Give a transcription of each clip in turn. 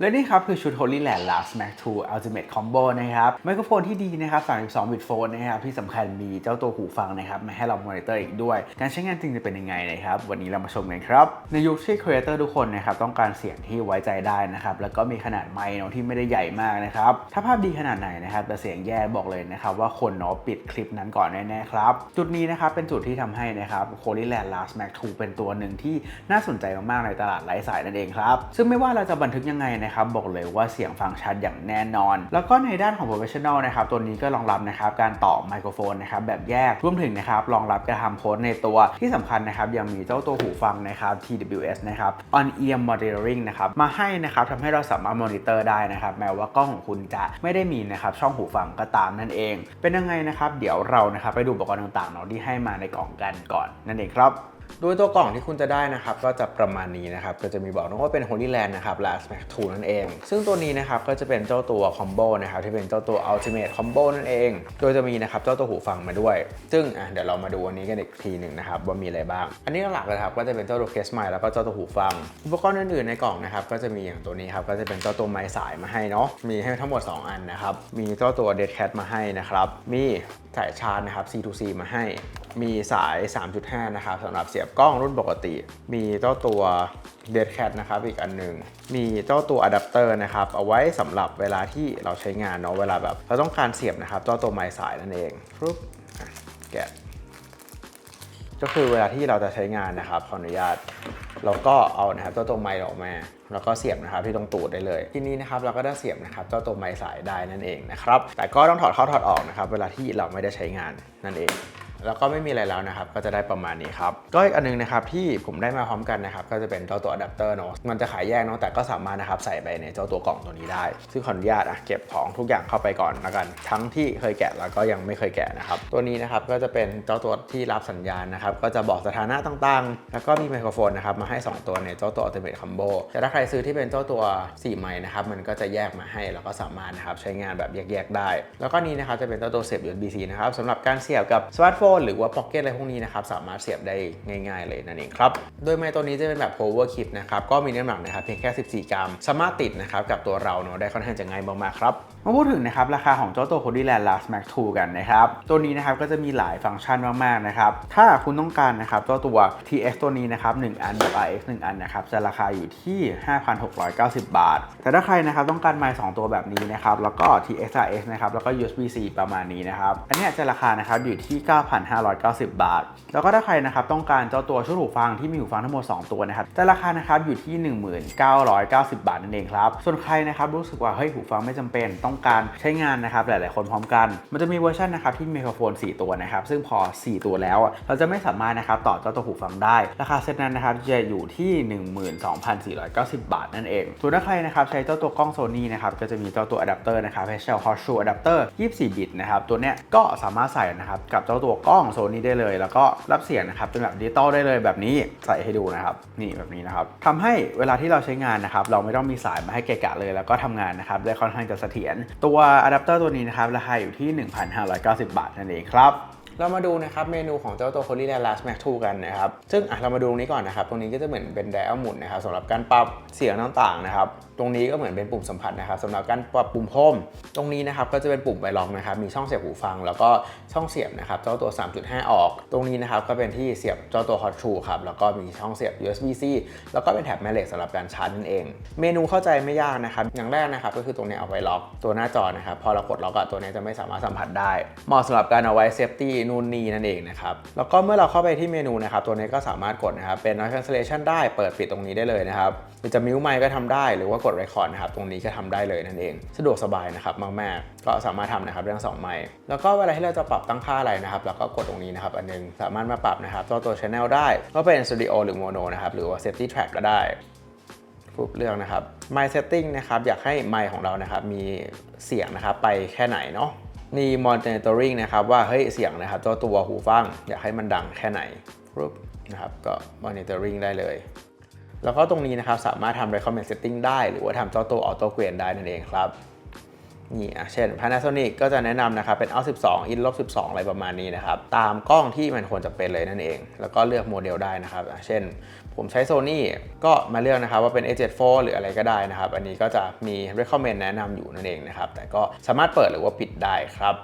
และนี่ครับคือชุด Holy Land Last Mac 2 Ultimate Combo นะครับไมโครโฟนที่ดีนะครับ 32 บิตโฟนนะครับที่สำคัญมีเจ้าตัวหูฟังนะครับมาให้เรามอนิเตอร์อีกด้วย การใช้งานจริงจะเป็นยังไงนะครับ วันนี้เรามาชมกันครับ ในยุคที่ครีเอเตอร์ทุกคนนะครับต้องการเสียงที่ไว้ใจได้นะครับ แล้วก็มีขนาดไมค์เนาะที่ไม่ได้ใหญ่มากนะครับ ถ้าภาพดีขนาดไหนนะครับแต่เสียงแย่บอกเลยนะครับว่าคนเนาะปิดคลิปนั้นก่อนแน่ๆครับจุดนี้นะครับเป็นจุดที่ทำให้นะครับ Holy Land Last Mac 2 เป็นตัวหนึ่งที่น่าสนใจมากๆในตลาดไร้สายนั่นเองครับซึ่งไม่ว่าเราจะบันทึกยังไงนะครับบอกเลยว่าเสียงฟังชัดอย่างแน่นอน แล้วก็ในด้านของ professional นะครับตัวนี้ก็รองรับนะครับการต่อไมโครโฟนนะครับแบบแยกรวมถึงนะครับรองรับการทำโค้ดในตัวที่สำคัญนะครับยังมีเจ้าตัวหูฟังนะครับ TWS นะครับ on ear monitoring นะครับมาให้นะครับทำให้เราสามารถมอนิเตอร์ได้นะครับแม้ว่ากล้องของคุณจะไม่ได้มีนะครับช่องหูฟังก็ตามนั่นเอง เป็นยังไงนะครับเดี๋ยวเรานะครับไปดูอุปกรณ์ต่างๆเนาะที่ให้มาในกล่องกันก่อนนั่นเองครับ โดยตัวกล่องที่คุณจะได้นะครับ ก็จะประมาณนี้นะครับ ก็จะมีบอกนะว่าเป็น Holy Land นะครับ Last Mac 2นั่นเอง ซึ่งตัวนี้นะครับ ก็จะเป็นเจ้าตัวคอมโบนะครับ ที่เป็นเจ้าตัว Ultimate Combo นั่นเอง โดยจะมีนะครับ เจ้าตัวหูฟังมาด้วย ซึ่งอะเดี๋ยวเรามาดูอันนี้กันอีกทีหนึ่งนะครับ ว่ามีอะไรบ้าง อันนี้หลักๆเลยครับ ก็จะเป็นเจ้าตัวเคสไมค์แล้วก็เจ้าตัวหูฟัง อุปกรณ์อื่นๆในกล่องนะครับ ก็จะมีอย่างตัวนี้ครับ ก็จะเป็นเจ้าตัวไม้สายมาให้เนาะ มีให้ทั้งหมด 2 อันนะครับ มีเจ้าตัว Dead Cat มาให้นะครับ มีสายชาร์จนะครับ C2C มาให้ มีสาย 3.5 นะครับสำหรับสียบกล้องรุ่นปกติ มีเจ้าตัว Dead Cat นะครับอีกอันหนึ่งมีเจ้าตัวอะแดปเตอร์นะครับเอาไว้สำหรับเวลาที่เราใช้งานเนาะเวลาแบบเราต้องการเสียบนะครับเจ้าตัวไม้สายนั่นเองปุ๊บแกะก็คือเวลาที่เราจะใช้งานนะครับขออนุญาตเราก็เอานะครับเจ้าตัวไมค์ออกมาแล้วก็เสียบนะครับที่ตรงตูดได้เลย ทีนี้นะครับเราก็ได้เสียบนะครับเจ้าตัวไมค์สายได้นั่นเองนะครับแต่ก็ต้องถอดเข้าถอดออกนะครับเวลาที่เราไม่ได้ใช้งานนั่นเอง แล้วก็ไม่มีอะไรแล้วนะครับ ก็จะได้ประมาณนี้ครับ ก็อีกอันนึงนะครับที่ผมได้มาพร้อมกันนะครับ ก็จะเป็นเจ้าตัวอะแดปเตอร์เนาะ มันจะขายแยกเนาะ แต่ก็สามารถนะครับใส่ไปในเจ้าตัวกล่องตัวนี้ได้ ซึ่งขออนุญาตอะเก็บของทุกอย่างเข้าไปก่อนละกัน ทั้งที่เคยแกะแล้วก็ยังไม่เคยแกะนะครับ ตัวนี้นะครับก็จะเป็นเจ้าตัวที่รับสัญญาณนะครับ ก็จะบอกสถานะต่างๆ แล้วก็มีไมโครโฟนนะครับมาให้ 2 ตัวในเจ้าตัว Ultimate Combo แต่ถ้าใครซื้อที่เป็นเจ้าตัว 4 ไมค์นะครับ มันก็จะแยกมาให้แล้วก็สามารถนะครับใช้งานแบบแยกๆได้ แล้วก็นี้นะครับจะเป็นเจ้าตัวเสียบ USB-C นะครับสำหรับการเสียบกับสมาร์ทโฟนหรือว่าพ็อกเก็ตอะไรพวกนี้นะครับสามารถเสียบได้ง่าย ๆ เลยนั่นเองครับโดยไม้ตัวนี้จะเป็นแบบ power clip นะครับก็มีน้ำหนักนะครับเพียงแค่ 14 กรัม สามารถติดนะครับกับตัวเราเนาะได้ค่อนข้างจะง่ายมากๆครับ มาพูดถึงนะครับราคาของเจ้าตัว Holy Land Last Mac 2กันนะครับตัวนี้นะครับก็จะมีหลายฟังก์ชันมากๆนะครับถ้าคุณต้องการนะครับเจ้าตัว TX ตัวนี้นะครับ1อันแบบ RX 1 อันนะครับจะราคาอยู่ที่ 5,690 บาท แต่ถ้าใครนะครับต้องการไมค์2ตัวแบบนี้นะครับแล้วก็ TX RX นะครับแล้วก็ USB-C ประมาณนี้นะครับอันนี้จะราคานะครับอยู่ที่ 9,590 บาท แล้วก็ถ้าใครนะครับต้องการเจ้าตัวชุดหูฟังที่มีหูฟังทั้งหมด 2 ตัวนะครับจะราคานะครับอยู่ที่ 1990 บาทนั่นเองครับส่วนใครนะครับรู้สึกว่าเฮ้ยหูฟังไม่จำเป็นต้องการใช้งานนะครับหลาย ๆ คนพร้อมกัน มันจะมีเวอร์ชันนะครับที่มีไมโครโฟน 4 ตัวนะครับ ซึ่งพอ 4 ตัวแล้วเราจะไม่สามารถนะครับต่อเจ้าตัวหูฟังได้ ราคาเซตนั้นนะครับจะอยู่ที่ 12,490 บาทนั่นเองส่วนถ้าใครนะครับใช้เจ้าตัวกล้องโซนี่นะครับก็จะมีเจ้าตัวอะแดปเตอร์นะครับ Special Horseshoe Adapter 24 บิตนะครับตัวเนี้ยก็สามารถใส่นะครับกับเจ้าตัวกล้องโซนี่ได้เลย แล้วก็รับเสียงนะครับเป็นแบบดิจิตอลได้เลยแบบนี้ใส่ให้ดูนะครับนี่แบบนี้นะครับทำให้เวลาที่เราใช้งานนะครับเราไม่ต้องมีสายมาให้เกะกะเลย แล้วก็ทำงานนะครับได้ค่อนข้างจะเสถียรตัวอะแดปเตอร์ตัวนี้นะครับราคาอยู่ที่ 1,590 บาทนั่นเองครับ เรามาดูนะครับเมนูของเจ้าตัว Holy Land Last Mac 2กันนะครับ ซึ่งอะเรามาดูตรงนี้ก่อนนะครับ ตรงนี้ก็จะเหมือนเป็นไดอัลหมุนนะครับสำหรับการปรับเสียงต่างๆนะครับ ตรงนี้ก็เหมือนเป็นปุ่มสัมผัสนะครับสำหรับการปรับปุ่มโฮมตรงนี้นะครับก็จะเป็นปุ่มไวล็อกนะครับ มีช่องเสียบหูฟัง แล้วก็ช่องเสียบนะครับเจ้าตัว 3.5 ออก ตรงนี้นะครับก็เป็นที่เสียบเจ้าตัว Hot True ครับ แล้วก็มีช่องเสียบ USB-C แล้วก็เป็นแถบแม่เหล็กสำหรับการชาร์จนั่นเอง เมนูเข้าใจไม่ยากนะครับ อย่างแรกนะครับก็คือตรงนี้เอาไว้ล็อกตัวหน้าจอนะครับ พอเรากดล็อกอะตัวนี้จะไม่สามารถสัมผัสได้ เหมาะสำหรับการเอาไว้เซฟตี้นู่นนี่นั่นเองนะครับ แล้วก็เมื่อเราเข้าไปที่เมนูนะครับ ตัวนี้ก็สามารถกดนะครับ เป็น noise cancellation ได้ เปิดปิดตรงนี้ได้เลยนะครับหรือจะมิวไมค์ก็ทำได้ หรือว่ากด record นะครับ ตรงนี้ก็ทำได้เลยนั่นเอง สะดวกสบายนะครับมากๆ ก็สามารถทำนะครับเรื่องสองไมค์ แล้วก็เวลาที่เราจะปรับตั้งค่าอะไรนะครับ เราก็กดตรงนี้นะครับ อันนึง สามารถมาปรับนะครับ ตัวตัว channel ได้ ก็เป็น studio หรือ mono นะครับ หรือว่า safety track ก็ได้ปุ๊บเลือกนะครับ My Setting นะครับ อยากให้ไมค์ของเรานะครับ มีเสียงนะครับ ไปแค่ไหนเนาะ มี Monitoring นะครับว่าเฮ้ยเสียงนะครับเจ้าตัวหูฟังอยากให้มันดังแค่ไหนปุ๊บนะครับก็ Monitoring ได้เลยแล้วก็ตรงนี้นะครับสามารถทำ Recommend Setting ได้ หรือว่าทำเจ้าตัว Auto g r a d e ได้นั่นเองครับนี่อะเช่น Panasonic ก็จะแนะนำนะครับเป็น out 12 in ลบ12 อะไรประมาณนี้นะครับ ตามกล้องที่มันควรจะเป็นเลยนั่นเอง แล้วก็เลือกโมเดลได้นะครับ เช่น ผมใช้ Sony ก็มาเลือกนะครับว่าเป็น A74 หรืออะไรก็ได้นะครับ อันนี้ก็จะมี recommend แนะนำอยู่นั่นเองนะครับ แต่ก็สามารถเปิดหรือว่าปิดได้ครับ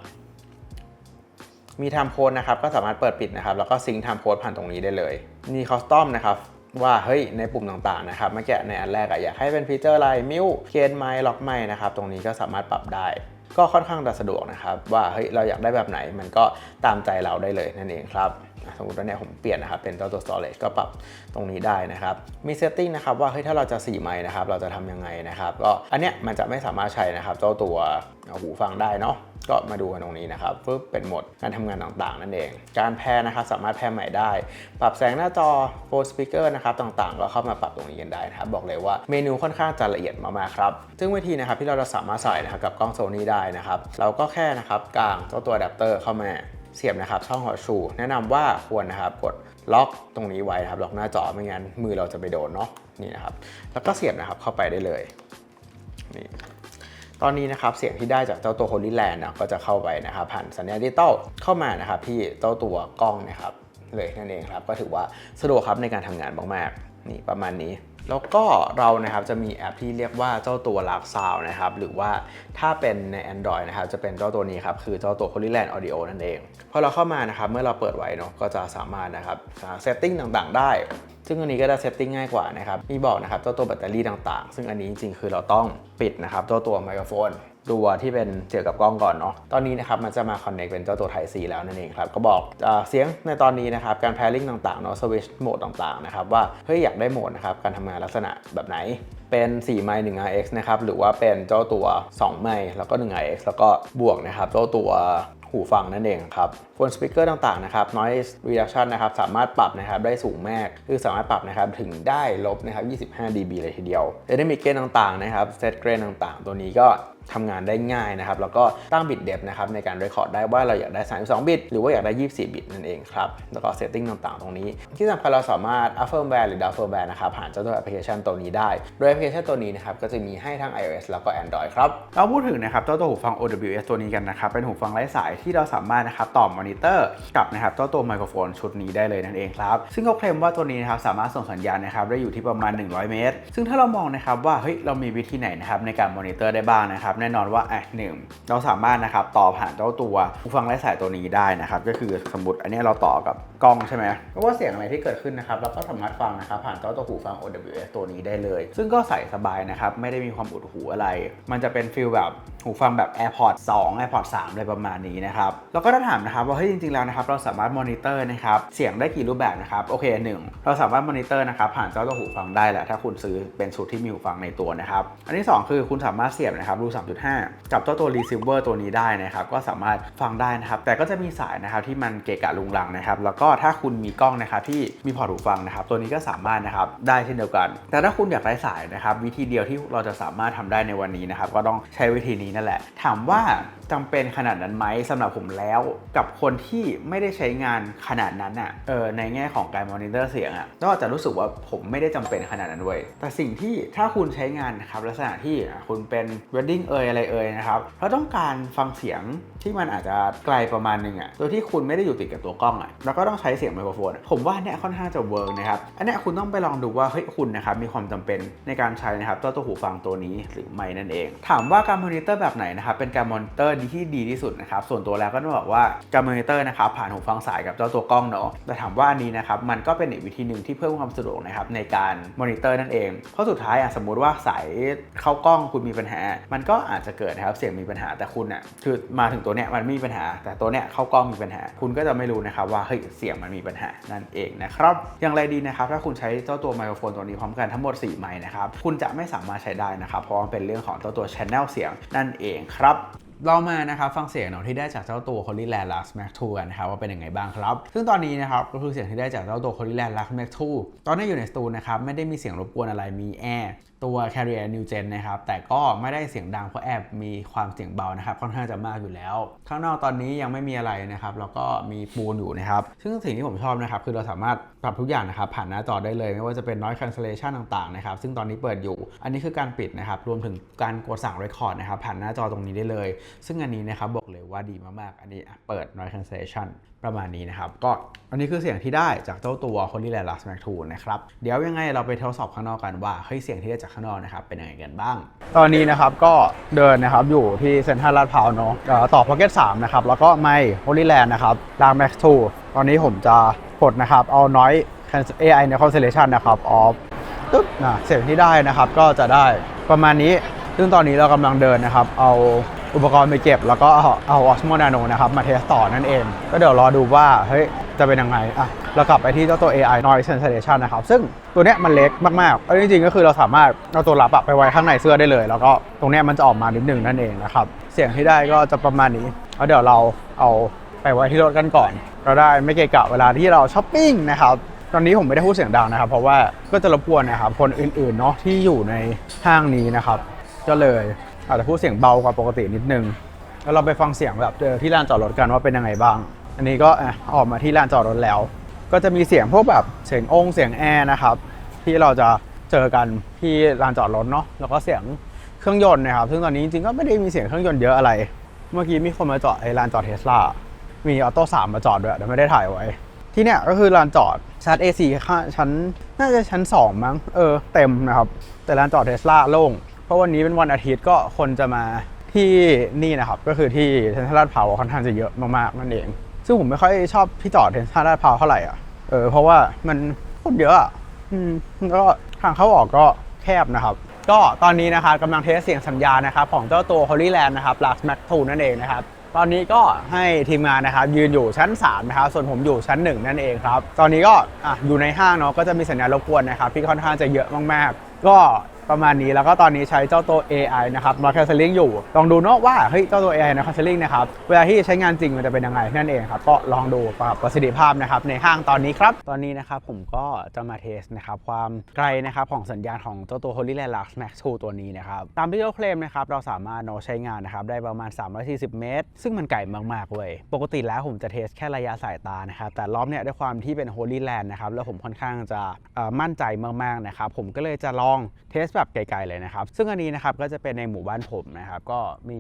มี time code นะครับก็สามารถเปิดปิดนะครับ แล้วก็ซิงค์ time code ผ่านตรงนี้ได้เลย มี custom นะครับว่าเฮ้ยในปุ่มต่างๆนะครับเมื่อกี้ในอันแรกอะอยากให้เป็นฟีเจอร์อะไรมิวเคนไมล็อกไมนะครับตรงนี้ก็สามารถปรับได้ ก็ค่อนข้างจะสะดวกนะครับ ว่าเฮ้ยเราอยากได้แบบไหนมันก็ตามใจเราได้เลยนั่นเองครับ สมมติว่าเนี่ยผมเปลี่ยนนะครับเป็นเจ้าตัว storage ก็ปรับตรงนี้ได้นะครับ มีเซตติ้งนะครับว่าเฮ้ยถ้าเราจะ4ไมค์นะครับเราจะทำยังไงนะครับก็อันเนี้ยมันจะไม่สามารถใช้นะครับเจ้าตัวหูฟังได้เนาะก็มาดูกันตรงนี้นะครับปึ๊บเป็นโหมดการทำงานต่างๆ นั่นเอง การแพร์นะครับสามารถแพร์ใหม่ได้ ปรับแสงหน้าจอ full speaker นะครับต่างๆ ก็เข้ามาปรับตรงนี้กันได้นะครับบอกเลยว่าเมนูค่อนข้างจะละเอียดมากๆครับซึ่งวิธีนะครับที่เราจะสามารถใส่นะครับกับกล้อง Sony ได้นะครับเราก็แค่นะครับกางเจ้าตัวอะแดปเตอร์เข้ามา เสียบนะครับช่องหัวชู แนะนำว่าควรนะครับกดล็อกตรงนี้ไว้นะครับล็อกหน้าจอไม่งั้นมือเราจะไปโดนเนาะนี่นะครับแล้วก็เสียบนะครับเข้าไปได้เลยนี่ตอนนี้นะครับเสียงที่ได้จากเจ้าตัว Holy Land นะก็จะเข้าไปนะครับผ่านสัญญาณดิจิตอลเข้ามานะครับที่เจ้าตัวกล้องนะครับเลยนั่นเองครับก็ถือว่าสะดวกครับในการทำงานมากๆนี่ประมาณนี้ แล้วก็เรานะครับจะมีแอปที่เรียกว่าเจ้าตัวลากซาวนะครับหรือว่าถ้าเป็นใน Android นะครับจะเป็นเจ้าตัวนี้ครับคือเจ้าตัว Holy Land Audio นั่นเองพอเราเข้ามานะครับเมื่อเราเปิดไว้เนาะก็จะสามารถนะครับเซตติ้งต่างๆ ได้ ซึ่งอันนี้ก็จะเซตติ้งง่ายกว่านะครับ มีบอกนะครับเจ้าตัวแบตเตอรี่ต่างๆ ซึ่งอันนี้จริงๆ คือเราต้องปิดนะครับเจ้าตัวไมโครโฟนตัวที่เป็นเกี่ยวกับกล้องก่อนเนาะ ตอนนี้นะครับมันจะมาคอนเน c t เป็นเจ้าตัว Type C แล้วนั่นเองครับ ก็บอกเอเสียงในตอนนี้นะครับ การ pairing ต่างๆเนาะ switch โหมดต่างๆนะครับว่า เฮ้ยอยากได้โหมดนะครับการทำงานลักษณะแบบไหน เป็น 4 ไมค์1 RX นะครับ หรือว่าเป็นเจ้าตัว 2 ไมค์แล้วก็ 1 RX แล้วก็บวกนะครับเจ้าตัว หูฟังนั่นเองครับโฟนสปีกเกอร์ต่างๆนะครับ noise reduction นะครับสามารถปรับนะครับได้สูงมาก คือสามารถปรับนะครับถึงได้ลบนะครับ25 dB เลยทีเดียว dynamic gain ต่างๆนะครับ set gain ต่างๆ ตัวนี้ก็ ทำงานได้ง่ายนะครับ แล้วก็ตั้งบิตเดฟนะครับในการ record ได้ว่าเราอยากได้ 32 บิต หรือว่าอยากได้ 24 บิตนั่นเองครับ แล้วก็ setting ต่างๆ ตรงนี้ ที่สำคัญเราสามารถ up firmware หรือ down firmware นะครับผ่านเจ้าตัวแอปพลิเคชันตัวนี้ได้ โดยแอปพลิเคชันตัวนี้นะครับก็จะมีให้ทั้ง iOS แล้วก็ Android ครับ เราพูดถึงนะครับเจ้าตัวหูฟัง OWS ตัวนี้กันนะครับ เป็นหูฟังไร้สายที่เราสามารถนะครับต่อมอนิเตอร์กับนะครับเจ้าตัวไมโครโฟนชุดนี้ได้เลยนั่นเองครับ ซึ่งเขาเคลมว่าตัวนี้นะครับสามารถส่งสัญญาณนะครับได้อยู่ที่ประมาณ 100 เมตร ซึ่งถ้าเรามองนะครับว่าเฮ้ยเรามีวิธีไหนนะครับในการมอนิเตอร์ได้บ้างนะครับแน่นอนว่าอะหนึ่งเราสามารถนะครับต่อผ่านเจ้าตัวหูฟังไร้สายตัวนี้ได้นะครับก็คือสมมติอันนี้เราต่อกับกล้องใช่ไหมเพราะว่าเสียงอะไรที่เกิดขึ้นนะครับเราก็สามารถฟังนะครับผ่านเจ้าตัวหูฟัง OWS ตัวนี้ได้เลย ซึ่งก็ใส่สบายนะครับไม่ได้มีความอุดหูอะไร มันจะเป็นฟิลแบบหูฟังแบบ AirPods 2 AirPods 3 อะไรประมาณนี้นะครับแล้วก็ถ้าถามนะครับว่าเฮ้ยจริงๆแล้วนะครับเราสามารถมอนิเตอร์นะครับเสียงได้กี่รูปแบบนะครับโอเคหนึ่งเราสามารถมอนิเตอร์นะครับผ่านเจ้าตัวหูฟังได้แหละถ้าคุณซื้อเป็นชุดที่มีหูฟังในตัวนะครับอันที่สองคือคุณสามารถเสียบนะครับรู3.5 กับเจ้าตัว receiver ตัวนี้ได้นะครับ ก็สามารถฟังได้นะครับ แต่ก็จะมีสายนะครับที่มันเกะกะลุงลังนะครับ แล้วก็ถ้าคุณมีกล้องนะครับที่มีพอร์ตหูฟังนะครับ ตัวนี้ก็สามารถนะครับได้เช่นเดียวกัน แต่ถ้าคุณอยากได้สายนะครับ วิธีเดียวที่เราจะสามารถทำได้ในวันนี้นะครับ ก็ต้องใช้วิธีนี้นั่นแหละ ถามว่า จำเป็นขนาดนั้นไหมสำหรับผมแล้ว กับคนที่ไม่ได้ใช้งานขนาดนั้นอะเออในแง่ของการมอนิเตอร์เสียงอะก็อาจจะรู้สึกว่าผมไม่ได้จำเป็นขนาดนั้นเว้ยแต่สิ่งที่ถ้าคุณใช้งานนะครับลักษณะที่คุณเป็นเวดดิ้งเอยอะไรเอยนะครับเราต้องการฟังเสียง ที่มันอาจจะไกลประมาณนึงอะโดยที่คุณไม่ได้อยู่ติดกับตัวกล้องอะแล้วก็ต้องใช้เสียงไมโครโฟน ผมว่าเนี่ยค่อนข้างจะเวิร์กนะครับ อันเนี้ยคุณต้องไปลองดูว่าเฮ้ยคุณนะครับมีความจำเป็นในการใช้นะครับเจ้าตัวหูฟังตัวนี้หรือไม่นั่นเอง ถามว่าการมอนิเตอร์แบบไหนนะครับเป็นการมอนิเตอร์ที่ดีที่สุดนะครับส่วนตัวแล้วก็ต้องบอกว่าการมอนิเตอร์นะครับผ่านหูฟังสายกับเจ้าตัวกล้องเนาะแต่ถามว่าอันนี้นะครับมันก็เป็นอีกวิธีหนึ่งที่เพิ่มความสะดวกนะครับในการมอนิเตอร์นั่นเองเพราะสุดท้ายอะสมมุติว่าสายเข้ากล้องคุณมีปัญหา มันก็อาจจะเกิดนะครับเสียงมีปัญหาแต่คุณอะคือมาถึงตัววเนี้ยมันไม่มีปัญหา แต่ตัวเนี้ยเข้ากล้องมีปัญหา คุณก็จะไม่รู้นะครับว่าเฮ้ยเสียงมันมีปัญหานั่นเองนะครับอย่างไรดีนะครับถ้าคุณใช้เจ้าตัวไมโครโฟนตัวนี้พร้อมกันทั้งหมด 4 ไมค์นะครับคุณจะไม่สามารถใช้ได้นะครับเพราะมันเป็นเรื่องของเจ้าตัว channel เสียงนั่นเองครับเรามานะครับฟังเสียงเนาะที่ได้จากเจ้าตัว Holy Land Lux Max 2กันนะครับว่าเป็นยังไงบ้างครับ ซึ่งตอนนี้นะครับก็คือเสียงที่ได้จากเจ้าตัว Holy Land Lux Max 2ตอนนี้อยู่ในสตูนะครับไม่ได้มีเสียงรบกวนอะไรมีแอร์ ตัว Carrier New Gen นะครับ แต่ก็ไม่ได้เสียงดังเพราะแอบมีความเสียงเบานะครับ ค่อนข้างจะมากอยู่แล้ว ข้างนอกตอนนี้ยังไม่มีอะไรนะครับ แล้วก็มีปูนอยู่นะครับ ซึ่งสิ่งที่ผมชอบนะครับ คือเราสามารถปรับทุกอย่างนะครับ ผ่านหน้าจอได้เลย ไม่ว่าจะเป็น noise cancellation ต่างๆนะครับ ซึ่งตอนนี้เปิดอยู่ อันนี้คือการปิดนะครับ รวมถึงการกดสั่ง record นะครับ ผ่านหน้าจอตรงนี้ได้เลย ซึ่งอันนี้นะครับบอกเลยว่าดีมากๆ อันนี้เปิด noise cancellation ประมาณนี้นะครับ ก็อันนี้คือเสียงที่ได้จากเจ้าตัว Holyland Lux Max 2นะครับ เดี๋ยวยังไงเราไปทดสอบข้างนอกกันว่าเฮ้ยเสียงที่ได้จากข้างนอกนะครับเป็นยังไงกันบ้าง ตอนนี้นะครับก็เดินนะครับอยู่ที่เซ็นทรัลลาดพร้าวเนาะเอ่อต่อ Pocket 3นะครับแล้วก็ไม่ Holyland นะครับ Lux Max 2ตอนนี้ผมจะกดนะครับเอา noise cancel- AI ใน cancellation นะครับ off ปึ๊บนะเสียงที่ได้นะครับก็จะได้ประมาณนี้ ซึ่งตอนนี้เรากำลังเดินนะครับ เอา อุปกรณ์ไปเก็บ แล้วก็เอาเอา Osmo Nano นะครับมาเทสต่อนั่นเอง ก็เดี๋ยวรอดูว่าเฮ้ยจะเป็นยังไงอะเรากลับไปที่เจ้าตัว AI Noise Cancellation นะครับ ซึ่งตัวเนี้ยมันเล็กมากๆเอาจริงๆ ก็คือเราสามารถเอาตัวรับไปไว้ข้างในเสื้อได้เลย แล้วก็ตรงเนี้ยมันจะออกมานิดหนึ่งนั่นเองนะครับ เสียงที่ได้ก็จะประมาณนี้แล้วเดี๋ยวเราเอาไปไว้ที่รถกันก่อนก็ได้ไม่เกะกะเวลาที่เราช้อปปิ้งนะครับตอนนี้ผมไม่ได้พูดเสียงดังนะครับ เพราะว่าก็จะรบกวนนะครับคนอื่นๆเนาะที่อยู่ในห้างนี้นะครับ ก็เลย อาจจะพูดเสียงเบากว่าปกตินิดนึง แล้วเราไปฟังเสียงแบบเจอที่ลานจอดรถกันว่าเป็นยังไงบ้าง อันนี้ก็ออกมาที่ลานจอดรถแล้ว ก็จะมีเสียงพวกแบบเสียงองค์เสียงแอร์นะครับ ที่เราจะเจอกันที่ลานจอดรถเนาะ แล้วก็เสียงเครื่องยนต์นะครับ ซึ่งตอนนี้จริงๆก็ไม่ได้มีเสียงเครื่องยนต์เยอะอะไร เมื่อกี้มีคนมาจอดไอ้ลานจอดเทสลา มีออโต้สามมาจอดด้วยแต่ไม่ได้ถ่ายไว้ ที่เนี่ยก็คือลานจอดชาร์จ AC ค่าชั้นน่าจะชั้น 2 มั้ง เออเต็มนะครับ แต่ลานจอดเทสลาโล่ง เพราะวันนี้เป็นวันอาทิตย์ก็คนจะมาที่นี่นะครับ ก็คือที่เซ็นทรัลลาดพร้าวค่อนข้างจะเยอะมากๆนั่นเอง ซึ่งผมไม่ค่อยชอบที่จอดเซ็นทรัลลาดพร้าวเท่าไหร่อะเออเพราะว่ามันคนเยอะอะอืมแล้วก็ทางเข้าออกก็แคบนะครับ ก็ตอนนี้นะครับกำลังเทสเสียงสัญญาณนะครับ ของเจ้าตัว Holyland นะครับ Lux Max 2นั่นเองนะครับตอนนี้ก็ให้ทีมงานนะครับ ยืนอยู่ชั้น3นะครับส่วนผมอยู่ชั้น 1 นั่นเองครับ ตอนนี้ก็อะอยู่ในห้างเนาะก็จะมีสัญญาณรบกวนนะครับที่ค่อนข้างจะเยอะมากๆ ก็ ประมาณนี้แล้วก็ตอนนี้ใช้เจ้าตัว AI นะครับมา cancelling อยู่ ลองดูเนาะว่าเฮ้ยเจ้าตัว AI นะ cancelling นะครับเวลาที่ใช้งานจริงมันจะเป็นยังไงนั่นเองครับก็ลองดูปรับประสิทธิภาพนะครับในห้างตอนนี้ครับ ตอนนี้นะครับผมก็จะมาเทสนะครับความไกลนะครับของสัญญาณของเจ้าตัว Holyland Lux Max 2ตัวนี้นะครับตามที่เขาเคลมนะครับเราสามารถเนาะใช้งานนะครับได้ประมาณ 340 เมตร ซึ่งมันไกลมากๆเว้ยปกติแล้วผมจะเทสแค่ระยะสายตานะครับแต่รอบเนี้ยด้วยความที่เป็น Holyland นะครับแล้วผมค่อนข้างจะมั่นใจมากๆนะครับผมก็เลยจะลองเทสแบบไกลๆเลยนะครับ ซึ่งอันนี้นะครับก็จะเป็นในหมู่บ้านผมนะครับ ก็มี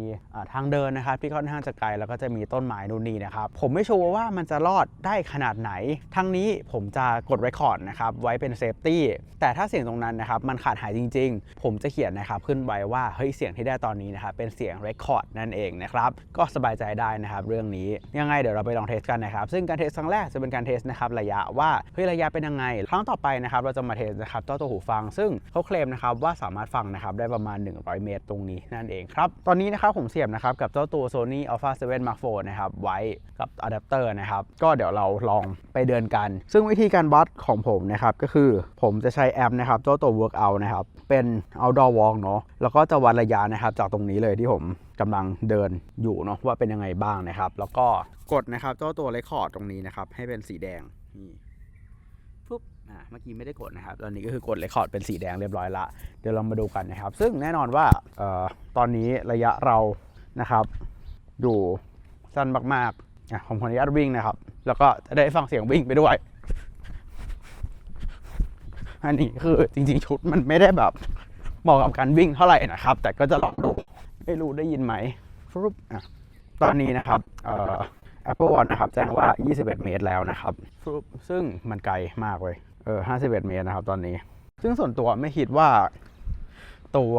ทางเดินนะครับที่ค่อนข้างจะไกลแล้วก็จะมีต้นไม้นู่นนี่นะครับ ผมไม่ชัวร์ว่ามันจะรอดได้ขนาดไหน ทั้งนี้ผมจะกดไว้คอร์ดนะครับไว้เป็นเซฟตี้แต่ถ้าเสียงตรงนั้นนะครับมันขาดหายจริง ๆ ผมจะเขียนนะครับขึ้นไว้ว่าเฮ้ยเสียงที่ได้ตอนนี้นะครับเป็นเสียงเรคคอร์ดนั่นเองนะครับก็สบายใจได้นะครับเรื่องนี้ยังไงเดี๋ยวเราไปลองเทสกันนะครับ ซึ่งการเทสครั้งแรกจะเป็นการเทสนะครับระยะว่าเฮ้ยระยะเป็นยังไง ครั้งต่อไปนะครับเราจะมาเทสนะครับเจ้าตัวหูฟัง ซึ่งเขาเคลมนะครับว่าสามารถฟังนะครับได้ประมาณ 100 เมตรตรงนี้นั่นเองครับ ตอนนี้นะครับผมเสียบนะครับกับเจ้าตัว Sony Alpha 7 Mark IV นะครับไว้กับอะแดปเตอร์นะครับก็เดี๋ยวเราลองไปเดินกัน ซึ่งวิธีการวัดของผมนะครับก็คือผมจะใช้แอปนะครับเจ้าตัว Workout นะครับเป็น outdoor walk เนาะแล้วก็จะวัดระยะนะครับจากตรงนี้เลยที่ผมกำลังเดินอยู่เนาะว่าเป็นยังไงบ้างนะครับ แล้วก็กดนะครับเจ้าตัว record ตรงนี้นะครับให้เป็นสีแดงนี่ ปุ๊บอ่าเมื่อกี้ไม่ได้กดนะครับ ตอนนี้ก็คือกดเรคคอร์ดเป็นสีแดงเรียบร้อยละ เดี๋ยวเรามาดูกันนะครับ ซึ่งแน่นอนว่าออตอนนี้ระยะเรานะครับอยู่สั้นมากๆอะผมขออนุญาตวิ่งนะครับ แล้วก็จะได้ฟังเสียงวิ่งไปด้วย อันนี้คือจริงๆชุดมันไม่ได้แบบเหมาะกับการวิ่งเท่าไหร่นะครับ แต่ก็จะลองดู ไม่รู้ได้ยินไหมฟรุปอะตอนนี้นะครับเอ่อ Apple Watch นะครับแจ้งว่า 21 เมตรแล้วนะครับฟรุปซึ่งมันไกลมากเลย เออ51เมตรนะครับตอนนี้ ซึ่งส่วนตัวไม่คิดว่าตัว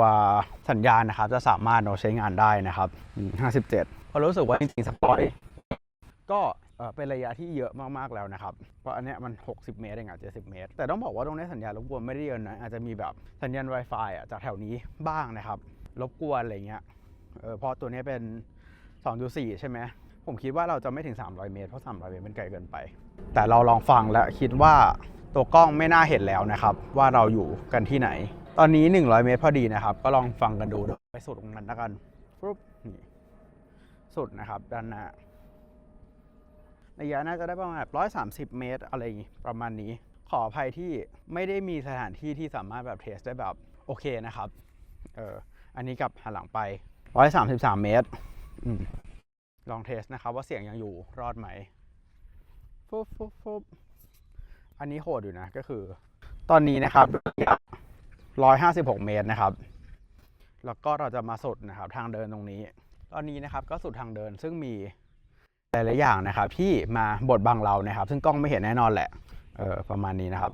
สัญญาณนะครับ จะสามารถเราใช้งานได้นะครับอืม57เพราะรู้สึกว่าจริงๆสปอยก็เออเป็นระยะที่เยอะมากๆแล้วนะครับ เพราะอันเนี้ยมัน 60 เมตรเองอะ70 เมตร แต่ต้องบอกว่าตรงนี้สัญญาณรบกวนไม่ได้เยอะนะ อาจจะมีแบบสัญญาณ Wi-Fi อะจากแถวนี้บ้างนะครับ รบกวนอะไรเงี้ย เออพราะตัวนี้เป็น 2.4 ใช่ไหม ผมคิดว่าเราจะไม่ถึง 300 เมตร เพราะ 300 เมตรมันไกลเกินไป แต่เราลองฟังแล้วคิดว่า ตัวกล้องไม่น่าเห็นแล้วนะครับ ว่าเราอยู่กันที่ไหน ตอนนี้ 100 เมตรพอดีนะครับ ก็ลองฟังกันดูเดี๋ยวไปสุดตรงนั้นแล้วกันปุ๊บนี่สุดนะครับด้านหน้าระยะน่าจะได้ประมาณ130เมตร อะไรประมาณนี้ ขออภัยที่ไม่ได้มีสถานที่ที่สามารถแบบเทสได้แบบโอเคนะครับ เอออันนี้กับหันหลังไป133เมตรอืมลองเทสนะครับ ว่าเสียงยังอยู่รอดไหมฟุบฟุบฟุบ อันนี้โหดอยู่นะก็คือ ตอนนี้นะครับร้อยห้าสิบหกเมตรนะครับ แล้วก็เราจะมาสุดนะครับ ทางเดินตรงนี้ ตอนนี้นะครับก็สุดทางเดินซึ่งมีหลายๆอย่างนะครับ ที่มาบดบังเรานะครับ ซึ่งกล้องไม่เห็นแน่นอนแหละเออประมาณนี้นะครับ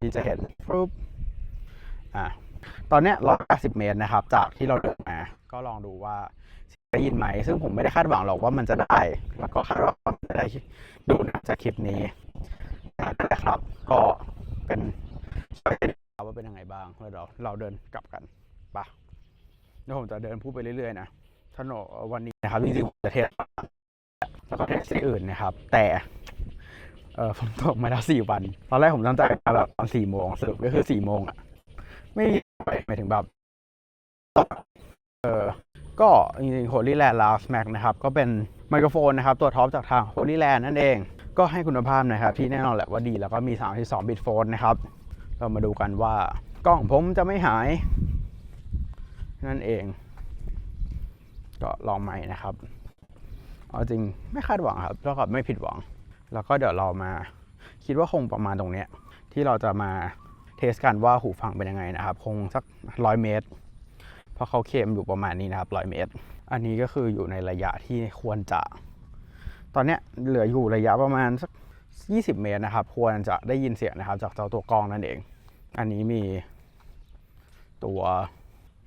ที่จะเห็นปุ๊บอะตอนเนี้ยร้อยแปดสิบเมตรนะครับ จากที่เราเดินมาก็ลองดูว่าได้ยินไหม ซึ่งผมไม่ได้คาดหวังหรอกว่ามันจะได้ แล้วก็คาดหวังจะได้ดูนะจากคลิปนี้ นะครับ ก็เป็นช่วยติดตาว่าเป็นยังไงบ้างแล้วเดี๋ยวเราเดินกลับกันปะเดี๋ยวผมจะเดินพูดไปเรื่อยๆนะถนนวันนี้นะครับจริงๆผมจะเทสแล้วก็เทสที่อื่นนะครับ แต่เออฝนตกมาแล้วสี่วัน ตอนแรกผมตั้งใจมาแบบตอนสี่โมงสรุปก็คือสี่โมงอะ ไม่ไปหมายถึงแบบกเออก็จริงๆ Holy Land Last Mac นะครับ ก็เป็นไมโครโฟนนะครับ ตัวท็อปจากทาง Holy Land นั่นเอง ก็ให้คุณภาพนะครับที่แน่นอนแหละว่าดีแล้วก็มี 32 บิตโฟนนะครับ เรามาดูกันว่ากล้องผมจะไม่หาย นั่นเอง ก็ลองใหม่นะครับเอาจริงไม่คาดหวังครับเท่ากับไม่ผิดหวัง แล้วก็เดี๋ยวเรามาคิดว่าคงประมาณตรงเนี้ยที่เราจะมาเทสกันว่าหูฟังเป็นยังไงนะครับ คงสักร้อยเมตร เพราะเขาเคมอยู่ประมาณนี้นะครับร้อยเมตร อันนี้ก็คืออยู่ในระยะที่ควรจะ ตอนนี้เหลืออยู่ระยะประมาณสัก 20 เมตรนะครับ ควรจะได้ยินเสียงนะครับ จากเจ้าตัวกล้องนั่นเอง อันนี้มีตัว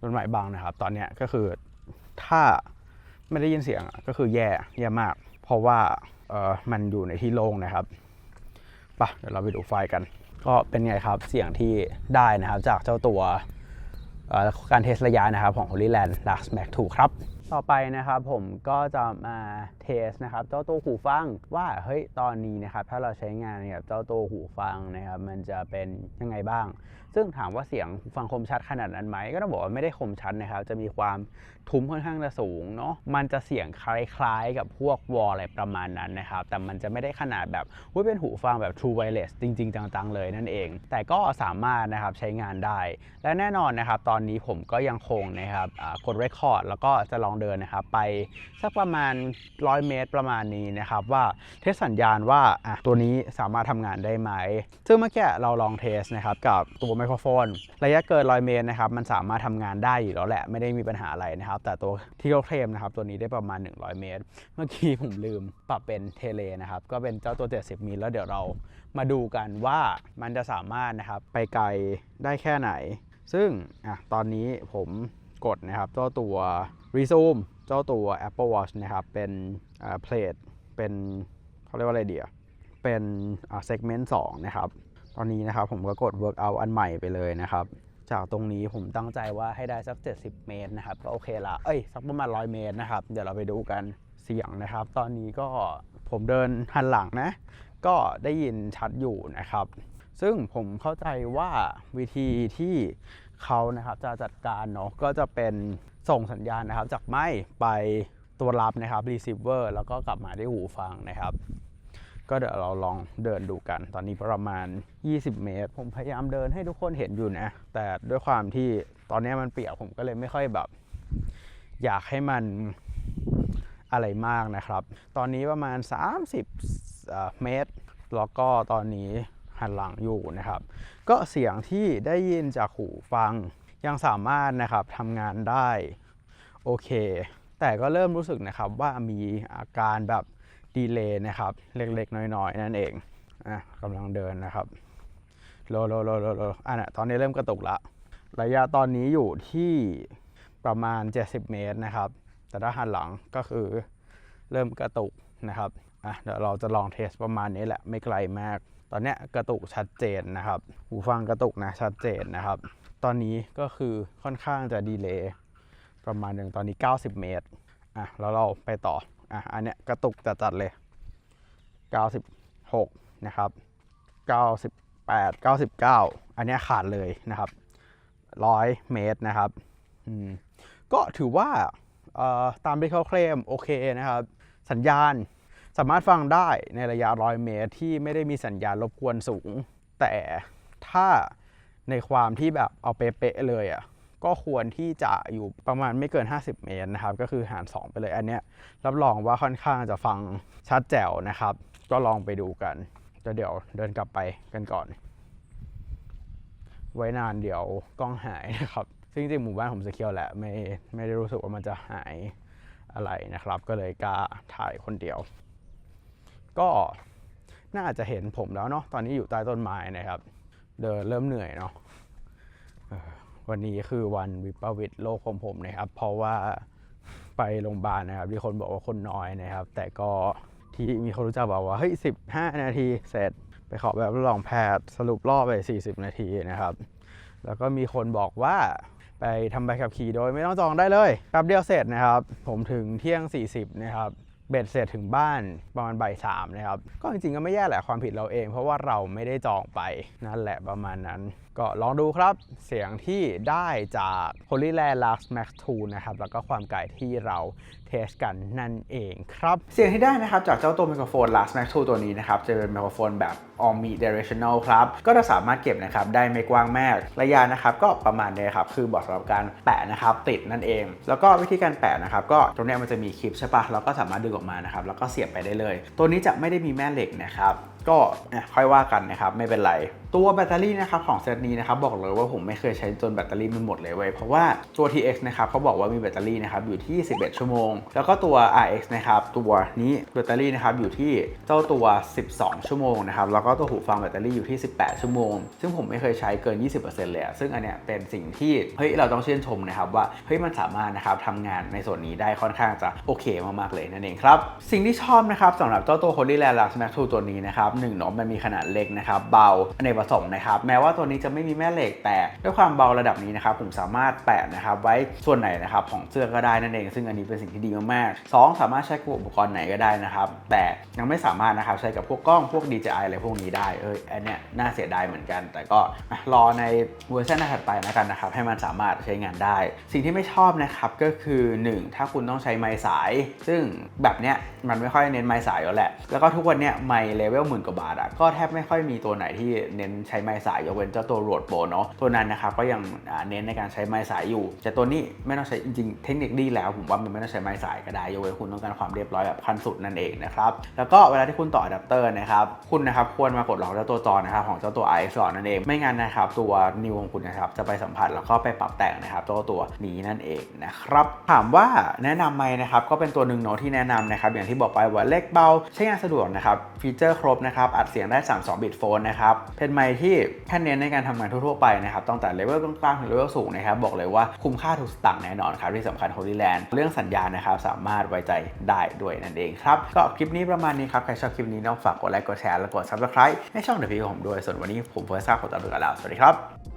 ต้นไม้บางนะครับ ตอนนี้ก็คือถ้าไม่ได้ยินเสียงก็คือแย่แย่มาก เพราะว่าเออมันอยู่ในที่โล่งนะครับไปะเดี๋ยวเราไปดูไฟกัน ก็เป็นไงครับเสียงที่ได้นะครับจากเจ้าตัวการเทสระยะนะครับของ Holy Land Lux Max 2ครับ ต่อไปนะครับผมก็จะมาเทสนะครับเจ้าตัวหูฟังว่าเฮ้ยตอนนี้นะครับถ้าเราใช้งานกับเจ้าตัวหูฟังนะครับมันจะเป็นยังไงบ้าง ซึ่งถามว่าเสียงฟังคมชัดขนาดนั้นไหมก็ต้องบอกว่าไม่ได้คมชัดนะครับจะมีความทุ้มค่อนข้างจะสูงเนาะมันจะเสียงคล้ายๆ กับพวกวอลอะไรประมาณนั้นนะครับแต่มันจะไม่ได้ขนาดแบบว่าเป็นหูฟังแบบ True Wireless จริง ๆ จังๆ เลยนั่นเอง แต่ก็สามารถนะครับใช้งานได้ และแน่นอนนะครับตอนนี้ผมก็ยังคงนะครับกด Record แล้วก็จะลองเดินนะครับไปสักประมาณ 100 เมตรประมาณนี้นะครับว่าเทสสัญญาณว่าอะตัวนี้สามารถทำงานได้ไหม ซึ่งเมื่อกี้เราลองเทสนะครับกับตัวไมโครโฟน ระยะเกิน 100 เมตรนะครับมันสามารถทำงานได้อยู่แล้วแหละไม่ได้มีปัญหาอะไรนะครับ แต่ตัวที่เขาเคลมนะครับตัวนี้ได้ประมาณ 100 เมตร เมื่อกี้ผมลืมปรับเป็นเทเลนะครับก็เป็นเจ้าตัว 70มิลแล้วเดี๋ยวเรามาดูกันว่ามันจะสามารถนะครับไปไกลได้แค่ไหน ซึ่งอะตอนนี้ผมกดนะครับเจ้าตัว Resume เจ้าตัว Apple Watch นะครับ เป็นอ่า plate เป็นเขาเรียกว่าอะไรเดียเป็นอ่า segment 2นะครับ ตอนนี้นะครับผมก็กด workout อันใหม่ไปเลยนะครับ จากตรงนี้ผมตั้งใจว่าให้ได้สัก 70 เมตรนะครับ ก็โอเคละ เอ้ย สักประมาณ 100 เมตรนะครับ เดี๋ยวเราไปดูกันเสียงนะครับ ตอนนี้ก็ผมเดินหันหลังนะ ก็ได้ยินชัดอยู่นะครับ ซึ่งผมเข้าใจว่าวิธีที่เขานะครับจะจัดการเนาะก็จะเป็น ส่งสัญญาณนะครับ จากไม้ไปตัวรับนะครับ receiver แล้วก็กลับมาที่หูฟังนะครับ ก็เดี๋ยวเราลองเดินดูกัน ตอนนี้ประมาณ 20 เมตร ผมพยายามเดินให้ทุกคนเห็นอยู่นะ แต่ด้วยความที่ตอนนี้มันเปียกผมก็เลยไม่ค่อยแบบ อยากให้มันอะไรมากนะครับ ตอนนี้ประมาณ 30 เมตร แล้วก็ตอนนี้หันหลังอยู่นะครับ ก็เสียงที่ได้ยินจากหูฟัง ยังสามารถนะครับทำงานได้โอเค แต่ก็เริ่มรู้สึกนะครับว่ามีอาการแบบดีเลย์นะครับ เล็กๆ น้อยๆ นั่นเองอะกำลังเดินนะครับโลโลโลโลโลอะนะตอนนี้เริ่มกระตุกละ ระยะตอนนี้อยู่ที่ประมาณ 70 เมตรนะครับ แต่ถ้าหันหลังก็คือเริ่มกระตุกนะครับอะเดี๋ยวเราจะลองเทสประมาณนี้แหละไม่ไกลมาก ตอนนี้กระตุกชัดเจนนะครับ หูฟังกระตุกนะชัดเจนนะครับ ตอนนี้ก็คือค่อนข้างจะดีเลย์ประมาณหนึ่งตอนนี้ 90 เมตรอะแล้วเราไปต่ออะอันเนี้ยกระตุกจัดเลย 96 นะครับ 98 99 อันเนี้ยขาดเลยนะครับ 100 เมตรนะครับอืมก็ถือว่าอ่อตามที่เขาเคลมโอเคนะครับ สัญญาณสามารถฟังได้ในระยะ 100 เมตรที่ไม่ได้มีสัญญาณรบกวนสูง แต่ถ้า ในความที่แบบเอาเป๊ะๆเลยอะ่ะก็ควรที่จะอยู่ประมาณไม่เกิน 50 เมตรนะครับ ก็คือหาร 2 ไปเลยอันเนี้ยรับรองว่าค่อนข้างจะฟังชัดแจ๋วนะครับ ก็ลองไปดูกันแล้วเดี๋ยวเดินกลับไปกันก่อน ไว้นานเดี๋ยวกล้องหายนะครับ ซึ่งจริงๆหมู่บ้านผมสเคียวแหละไม่ไม่ได้รู้สึกว่ามันจะหายอะไรนะครับ ก็เลยกล้าถ่ายคนเดียว ก็น่าจะเห็นผมแล้วเนาะตอนนี้อยู่ใต้ต้นไม้นะครับ เดินเริ่มเหนื่อยเนาะวันนี้คือวันวิปวิตโลกของผมนะครับ เพราะว่าไปโรงพยาบาลนะครับที่คนบอกว่าคนน้อยนะครับ แต่ก็ที่มีคนรู้จักบอกว่าเฮ้ย15นาทีเสร็จไปขอแบบรับรองแพทย์สรุปรอบไป 40 นาทีนะครับ แล้วก็มีคนบอกว่าไปทำใบขับขี่โดยไม่ต้องจองได้เลยแป๊บเดียวเสร็จนะครับ ผมถึงเที่ยง 40 นะครับ เบ็ดเสร็จถึงบ้านประมาณบ่ายสามนะครับ ก็จริงๆก็ไม่แย่แหละความผิดเราเอง เพราะว่าเราไม่ได้จองไปนั่นแหละประมาณนั้น ก็ลองดูครับเสียงที่ได้จาก Holy Land Lux Max 2 นะครับ แล้วก็ความไกลที่เราเทสกันนั่นเองครับ เสียงที่ได้นะครับจากเจ้าตัวไมโครโฟน Last Max 2 ตัวนี้นะครับ จะเป็นไมโครโฟนแบบ Omni Directional ครับ ก็จะสามารถเก็บนะครับ ได้ไม่กว้างมากระยะนะครับ ก็ประมาณนี้ครับ คือบอกสำหรับการแปะนะครับ ติดนั่นเอง แล้วก็วิธีการแปะนะครับ ก็ตรงนี้มันจะมีคลิปใช่ปะเราก็สามารถดึงออกมานะครับแล้วก็เสียบไปได้เลย ตัวนี้จะไม่ได้มีแม่เหล็กนะครับ ก็ค่อยว่ากันนะครับไม่เป็นไร ตัวแบตเตอรี่นะครับของเซตนี้นะครับบอกเลยว่าผมไม่เคยใช้จนแบตเตอรี่มันหมดเลยเว้ยเพราะว่าตัว TX นะครับเขาบอกว่ามีแบตเตอรี่นะครับอยู่ที่ 11 ชั่วโมง แล้วก็ตัว RX นะครับตัวนี้แบตเตอรี่นะครับอยู่ที่เจ้าตัว 12 ชั่วโมงนะครับแล้วก็ตัวหูฟังแบตเตอรี่อยู่ที่ 18 ชั่วโมง ซึ่งผมไม่เคยใช้เกิน 20%เลยอะซึ่งอันเนี้ยเป็นสิ่งที่เฮ้ยเราต้องชื่นชมนะครับว่าเฮ้ยมันสามารถนะครับทำงานในส่วนนี้ได้ค่อนข้างจะโอเคมากๆเลยนั่นเองครับสิ่งที่ชอบนะครับสำหรับเจ้าตัว Holy Land Lux Max 2ตัวนี้นะครับหนึ่งเนาะมันมีขนาดเล็กนะครับเบาอเนกประสงค์นะครับแม้ว่าตัวนี้จะไม่มีแม่เหล็กแต่ด้วยความเบาระดับนี้นะครับผมสามารถแปะนะครับไว้ส่วนไหนนะครับของเสื้อก็ได้นั่นเอง ซึ่งอันนี้เป็นสิ่งที่ดีมากๆสองสามารถใช้กับอุปกรณ์ไหนก็ได้นะครับแต่ยังไม่สามารถนะครับใช้กับพวกกล้องพวก DJI อะไรพวกนี้ได้เอ้ยอันเนี้ยน่าเสียดายเหมือนกัน แต่ก็รอในเวอร์ชันถัดไปแล้วกันนะครับให้มันสามารถใช้งานได้ สิ่งที่ไม่ชอบนะครับก็คือหนึ่งถ้าคุณต้องใช้ไม้สาย ซึ่งแบบเนี้ยมันไม่ค่อยเน้นไม้สายแล้วแหละ แล้วก็ทุกวันเนี้ยไมค์เลเวลหมื่นกว่าบาทอะก็แทบไม่ค่อยมีตัวไหนที่เน้นใช้ไม้สายยกเว้นเจ้าตัวโรดโปเนาะตัวนั้นนะครับก็ยังเน้นในการใช้ไม้สายอยู่ แต่ตัวนี้ไม่ต้องใช้จริงๆเทคนิคดีแล้ว ผมว่ามันไม่ต้องใช้ไม้สายก็ได้ยกเว้นคุณต้องการความเรียบร้อยแบบขั้นสุดนั่นเองนะครับแล้วก็เวลาที่คุณต่ออะแดปเตอร์นะครับคุณนะครับควรมากดล็อกเจ้าตัวจอนะครับของเจ้าตัว RX ก่อนนั่นเองไม่งั้นนะครับตัวนิวของคุณนะครับจะไปสัมผัสแล้วก็ไปปรับแต่งนะครับตัวตัวนี้นั่นเองนะครับถามว่าแนะนำไหมนะครับก็เป็นตัวหนึ่งเนาะที่แนะนำนะครับอย่างที่บอกไปว่าเล็กเบาใช้งานสะดวกนะครับฟีเจอร์ครบนะครับอัดเสียงได้ 32 บิตโฟนนะครับเป็นไมค์ที่แค่เน้นในการทำงานทั่วๆไปนะครับตั้งแต่เลเวลกลางๆถึงเลเวลสูงนะครับบอกเลยว่าคุ้มค่าทุกสตางค์แน่นอนครับที่สำคัญ Holy Land เรื่องสัญญาณนะครับสามารถไว้ใจได้ด้วยนั่นเองครับก็คลิปนี้ประมาณนี้ครับใครชอบคลิปนี้ต้องฝากกดไลค์กดแชร์และกด subscribe ให้ช่องเดอะพีของผมด้วยส่วนวันนี้ผมเฟิร์สซ่าขอตัวไปก่อนแล้วสวัสดีครับ